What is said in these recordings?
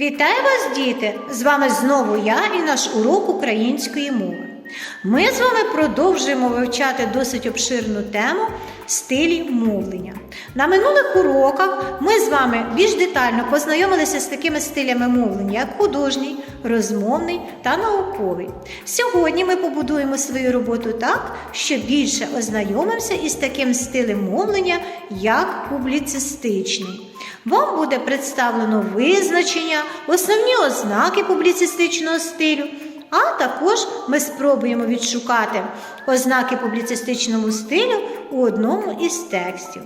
Вітаю вас, діти! З вами знову я і наш урок української мови. Ми з вами продовжуємо вивчати досить обширну тему стилі мовлення. На минулих уроках ми з вами більш детально познайомилися з такими стилями мовлення, як художній, розмовний та науковий. Сьогодні ми побудуємо свою роботу так, що більше ознайомимося із таким стилем мовлення, як публіцистичний. Вам буде представлено визначення, основні ознаки публіцистичного стилю, а також ми спробуємо відшукати ознаки публіцистичному стилю у одному із текстів.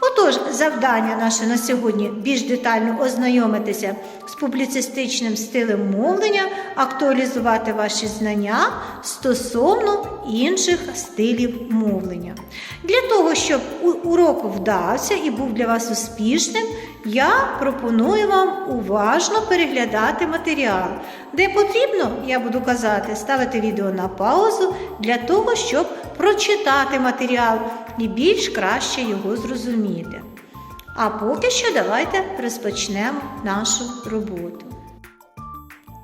Отож, завдання наше на сьогодні більш детально ознайомитися з публіцистичним стилем мовлення, актуалізувати ваші знання стосовно інших стилів мовлення. Для щоб урок вдався і був для вас успішним, я пропоную вам уважно переглядати матеріал. Де потрібно, я буду казати, ставити відео на паузу для того, щоб прочитати матеріал і більш краще його зрозуміти. А поки що давайте розпочнемо нашу роботу.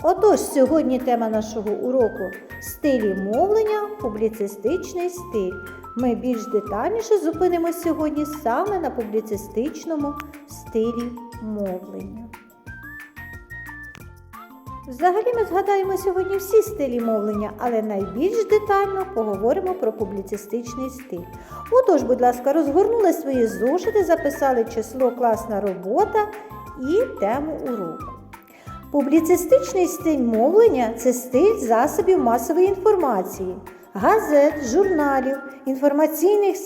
Отож, сьогодні тема нашого уроку стилі мовлення, публіцистичний стиль. Ми більш детальніше зупинимося сьогодні саме на публіцистичному стилі мовлення. Взагалі ми згадаємо сьогодні всі стилі мовлення, але найбільш детально поговоримо про публіцистичний стиль. Отож, будь ласка, розгорнули свої зошити, записали число класна робота і тему уроку. Публіцистичний стиль мовлення це стиль засобів масової інформації, газет, журналів, інформаційних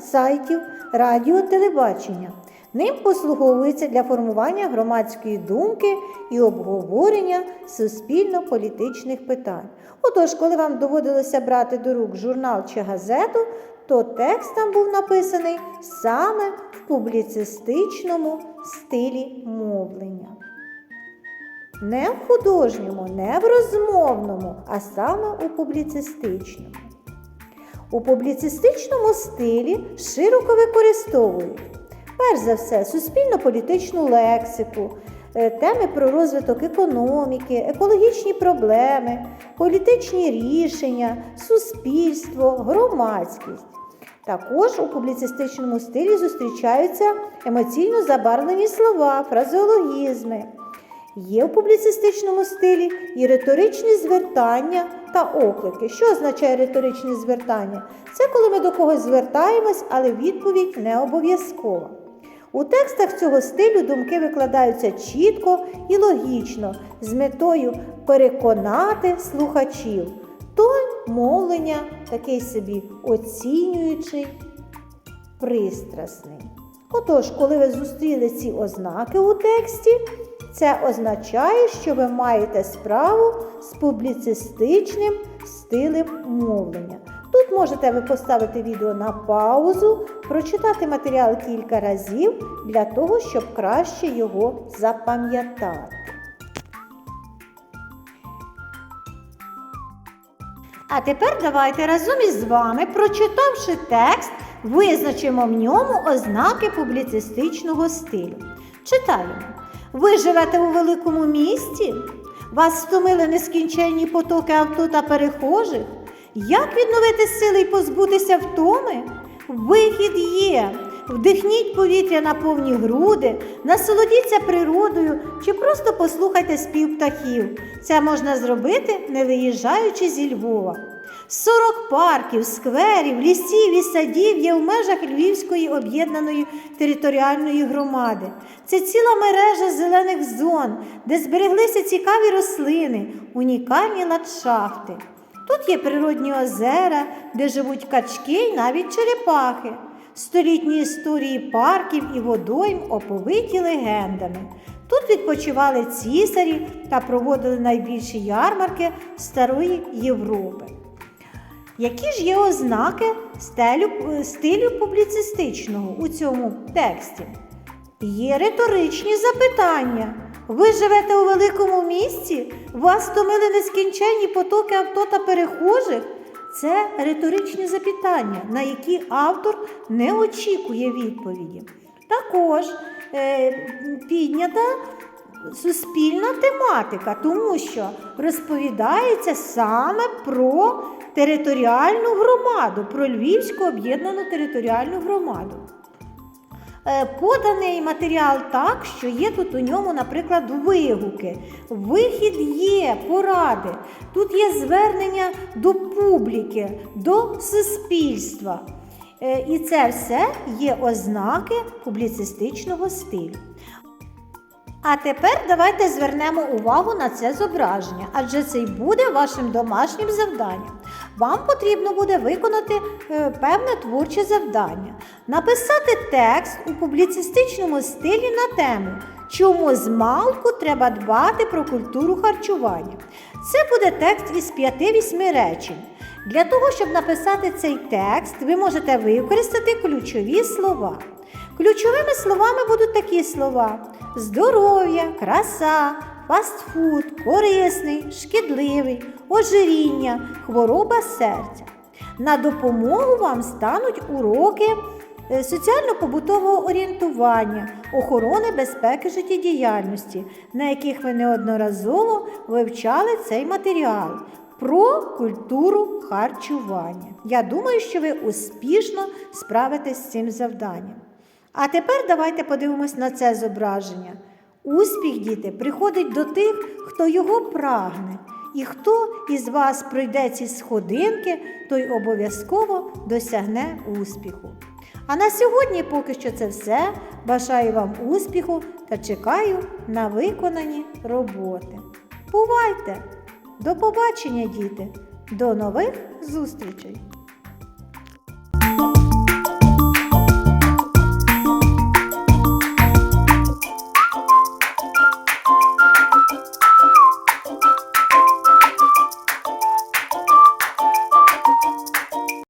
сайтів, радіо, телебачення. Ним послуговується для формування громадської думки і обговорення суспільно-політичних питань. Отож, коли вам доводилося брати до рук журнал чи газету, то текст там був написаний саме в публіцистичному стилі мовлення. Не в художньому, не в розмовному, а саме у публіцистичному. У публіцистичному стилі широко використовують перш за все суспільно-політичну лексику, е, теми про розвиток економіки, екологічні проблеми, політичні рішення, суспільство, громадськість. Також у публіцистичному стилі зустрічаються емоційно забарвлені слова, фразеологізми. Є в публіцистичному стилі і риторичні звертання та оклики. Що означає риторичні звертання? Це коли ми до когось звертаємось, але відповідь не обов'язкова. У текстах цього стилю думки викладаються чітко і логічно, з метою переконати слухачів. Тон мовлення такий собі оцінюючий, пристрасний. Отож, коли ви зустріли ці ознаки у тексті, це означає, що ви маєте справу з публіцистичним стилем мовлення. Тут можете ви поставити відео на паузу, прочитати матеріал кілька разів для того, щоб краще його запам'ятати. А тепер давайте разом із вами, прочитавши текст, визначимо в ньому ознаки публіцистичного стилю. Читаємо. Ви живете у великому місті? Вас стомили нескінченні потоки авто та перехожих? Як відновити сили і позбутися втоми? Вихід є. Вдихніть повітря на повні груди, насолодіться природою чи просто послухайте спів птахів. Це можна зробити, не виїжджаючи зі Львова. 40 парків, скверів, лісів і садів є в межах Львівської об'єднаної територіальної громади. Це ціла мережа зелених зон, де збереглися цікаві рослини, унікальні ландшафти. Тут є природні озера, де живуть качки й навіть черепахи. Столітні історії парків і водойм оповиті легендами. Тут відпочивали цісарі та проводили найбільші ярмарки старої Європи. Які ж є ознаки стилю, стилю публіцистичного у цьому тексті? Є риторичні запитання. Ви живете у великому місті? Вас стомили нескінченні потоки авто та перехожих? Це риторичні запитання, на які автор не очікує відповіді. Також е, піднята суспільна тематика, тому що розповідається саме про територіальну громаду, про Львівську об'єднану територіальну громаду. Е, Поданий матеріал так, що є тут у ньому, наприклад, вигуки. Вихід є, поради. Тут є звернення до публіки, до суспільства. Е, І це все є ознаки публіцистичного стилю. А тепер давайте звернемо увагу на це зображення, адже це й буде вашим домашнім завданням. Вам потрібно буде виконати е, певне творче завдання, написати текст у публіцистичному стилі на тему, чому з малку треба дбати про культуру харчування. Це буде текст із 5-8 речень. Для того, щоб написати цей текст, ви можете використати ключові слова. Ключовими словами будуть такі слова: здоров'я, краса, фастфуд, корисний, шкідливий, ожиріння, хвороба серця. На допомогу вам стануть уроки е, соціально-побутового орієнтування, охорони безпеки життєдіяльності, на яких ви неодноразово вивчали цей матеріал про культуру харчування. Я думаю, що ви успішно справитесь з цим завданням. А тепер давайте подивимось на це зображення. Успіх, діти, приходить до тих, хто його прагне. І хто із вас пройде ці сходинки, той обов'язково досягне успіху. А на сьогодні поки що це все. Бажаю вам успіху та чекаю на виконані роботи. Бувайте! До побачення, діти! До нових зустрічей!